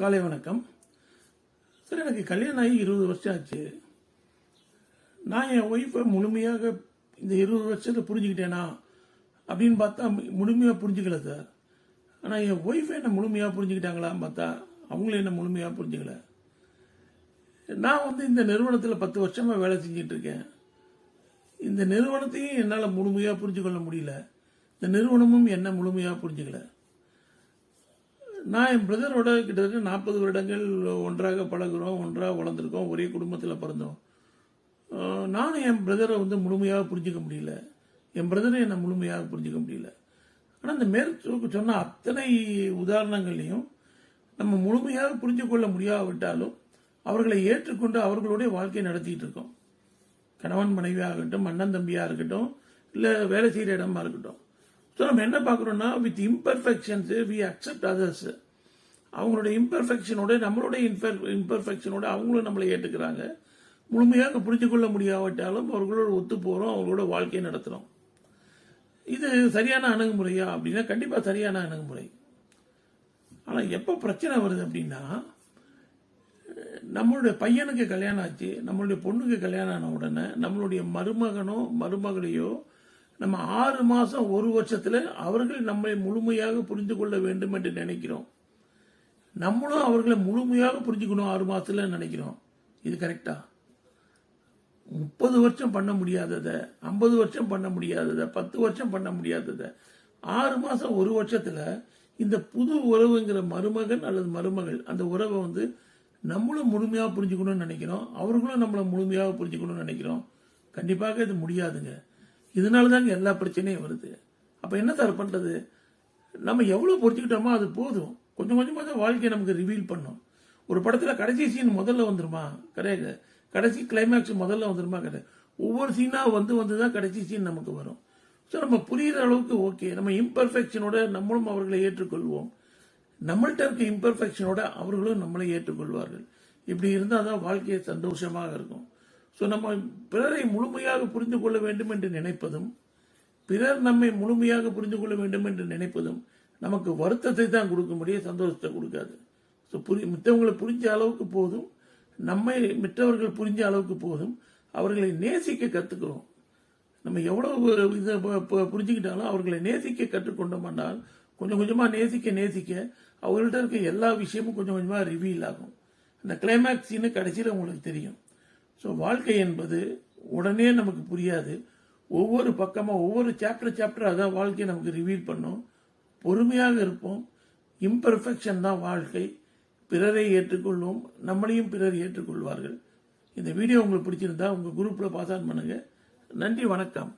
காலை வணக்கம். சார் எனக்கு கல்யாணம் ஆகி இருபது வருஷம் ஆச்சு நான் என் ஒய்ஃபை முழுமையாக இந்த இருபது வருஷத்தை புரிஞ்சுக்கிட்டேனா அப்படின்னு பார்த்தா முழுமையாக புரிஞ்சுக்கல சார். ஆனால் என் ஒய்ஃபை என்ன முழுமையாக புரிஞ்சுக்கிட்டாங்களான்னு பார்த்தா அவங்களும் என்ன முழுமையாக புரிஞ்சுக்கல. நான் வந்து இந்த நிறுவனத்தில் பத்து வருஷமாக வேலை செஞ்சிட்டு இருக்கேன் இந்த நிறுவனத்தையும் என்னால் முழுமையாக புரிஞ்சு கொள்ள முடியல. இந்த நிறுவனமும் என்ன முழுமையாக புரிஞ்சுக்கல. நான் என் பிரதரோட கிட்டத்தட்ட நாற்பது வருடங்கள் ஒன்றாக பழகுறோம் ஒன்றாக வளர்ந்துருக்கோம் ஒரே குடும்பத்தில் பிறந்தோம். நானும் என் பிரதரை வந்து முழுமையாக புரிஞ்சுக்க முடியல. என் பிரதரை என்னை முழுமையாக புரிஞ்சிக்க முடியல. ஆனால் இந்த மேற்கு சொன்ன அத்தனை உதாரணங்களையும் நம்ம முழுமையாக புரிஞ்சு கொள்ள முடியாவிட்டாலும் அவர்களை ஏற்றுக்கொண்டு அவர்களுடைய வாழ்க்கை நடத்திட்டு இருக்கோம். கணவன் மனைவியாக இருக்கட்டும் அண்ணன் தம்பியாக இருக்கட்டும் இல்லை வேலை செய்கிற இடமா இருக்கட்டும். ஸோ நம்ம என்ன பார்க்குறோன்னா with imperfections we accept others அவங்களுடைய இம்பர்ஃபெக்ஷனோட நம்மளுடைய இன்பர் இம்பர்ஃபெக்ஷனோட அவங்களும் நம்மளை ஏற்றுக்கிறாங்க முழுமையாக புரிஞ்சு கொள்ள முடியாவிட்டாலும் அவர்களோட ஒத்து போகிறோம் அவங்களோட வாழ்க்கையை நடத்துகிறோம் இது சரியான அணுகுமுறையா? அப்படின்னா கண்டிப்பாக சரியான அணுகுமுறை. ஆனால் எப்போ பிரச்சனை வருது அப்படின்னா நம்மளுடைய பையனுக்கு கல்யாணம் ஆச்சு நம்மளுடைய பொண்ணுக்கு கல்யாணம் ஆன உடனே நம்மளுடைய மருமகனோ மருமகளையோ நம்ம ஆறு மாதம் ஒரு வருஷத்தில் அவர்கள் நம்மை முழுமையாக புரிந்து கொள்ள வேண்டும் என்று நினைக்கிறோம். நம்மளும் அவர்களை முழுமையாக புரிஞ்சுக்கணும் ஆறு மாதத்தில் நினைக்கிறோம். இது கரெக்டா முப்பது வருஷம் பண்ண முடியாததை ஐம்பது வருஷம் பண்ண முடியாததை பத்து வருஷம் பண்ண முடியாததை ஆறு மாதம் ஒரு வருஷத்தில் இந்த புது உறவுங்கிற மருமகன் அல்லது மருமகள் அந்த உறவை வந்து நம்மளும் முழுமையாக புரிஞ்சுக்கணும்னு நினைக்கிறோம். அவர்களும் நம்மளை முழுமையாக புரிஞ்சுக்கணும்னு நினைக்கிறோம். கண்டிப்பாக இது முடியாதுங்க. இதனால தாங்க எல்லா பிரச்சனையும் வருது. அப்போ என்ன சார் பண்ணுறது நம்ம எவ்வளோ புரிஞ்சுக்கிட்டோமோ அது போதும். கொஞ்சம் கொஞ்சமாக தான் வாழ்க்கையை நமக்கு ரிவீல் பண்ணும். ஒரு படத்தில் கடைசி சீன் முதல்ல வந்துருமா? கிடையாது. கடைசி கிளைமேக்ஸ் முதல்ல வந்துருமா? கிடையாது. ஒவ்வொரு சீனாக வந்து வந்து தான் கடைசி சீன் நமக்கு வரும். ஸோ நம்ம புரிகிற அளவுக்கு ஓகே நம்ம இம்பர்ஃபெக்ஷனோட நம்மளும் அவர்களை ஏற்றுக்கொள்வோம். நம்மள்ட்ட இருக்க இம்பர்ஃபெக்ஷனோட அவர்களும் நம்மளை ஏற்றுக்கொள்வார்கள். இப்படி இருந்தால் தான் வாழ்க்கையை சந்தோஷமாக இருக்கும். ஸோ நம்ம பிறரை முழுமையாக புரிந்து கொள்ள வேண்டும் என்று நினைப்பதும் பிறர் நம்மை முழுமையாக புரிந்து கொள்ள வேண்டும் என்று நினைப்பதும் நமக்கு வருத்தத்தை தான் கொடுக்க முடியும் சந்தோஷத்தை கொடுக்காது. ஸோ புரி மித்தவங்களை புரிஞ்ச அளவுக்கு போதும் நம்மை மற்றவர்கள் புரிஞ்ச அளவுக்கு போதும் அவர்களை நேசிக்க கற்றுக்கிறோம் நம்ம எவ்வளவு இதை புரிஞ்சுக்கிட்டாலும் அவர்களை நேசிக்க கற்றுக்கொண்டோம்னால் கொஞ்சம் கொஞ்சமாக நேசிக்க நேசிக்க அவர்கள்ட்ட இருக்க எல்லா விஷயமும் கொஞ்சம் கொஞ்சமாக ரிவீல் ஆகும். அந்த கிளைமேக்ஸ் கடைசியில் உங்களுக்கு தெரியும். ஸோ வாழ்க்கை என்பது உடனே நமக்கு புரியாது. ஒவ்வொரு பக்கமாக ஒவ்வொரு சாப்டர் சாப்டர் அதான் வாழ்க்கையை நமக்கு ரிவீல் பண்ணும். பொறுமையாக இருப்போம். இம்பர்ஃபெக்ஷன் தான் வாழ்க்கை. பிறரை ஏற்றுக்கொள்வோம். நம்மளையும் பிறர் ஏற்றுக்கொள்வார்கள். இந்த வீடியோ உங்களுக்கு பிடிச்சிருந்தா உங்கள் குரூப்பில் பாஸ் ஆன் பண்ணுங்கள் நன்றி வணக்கம்.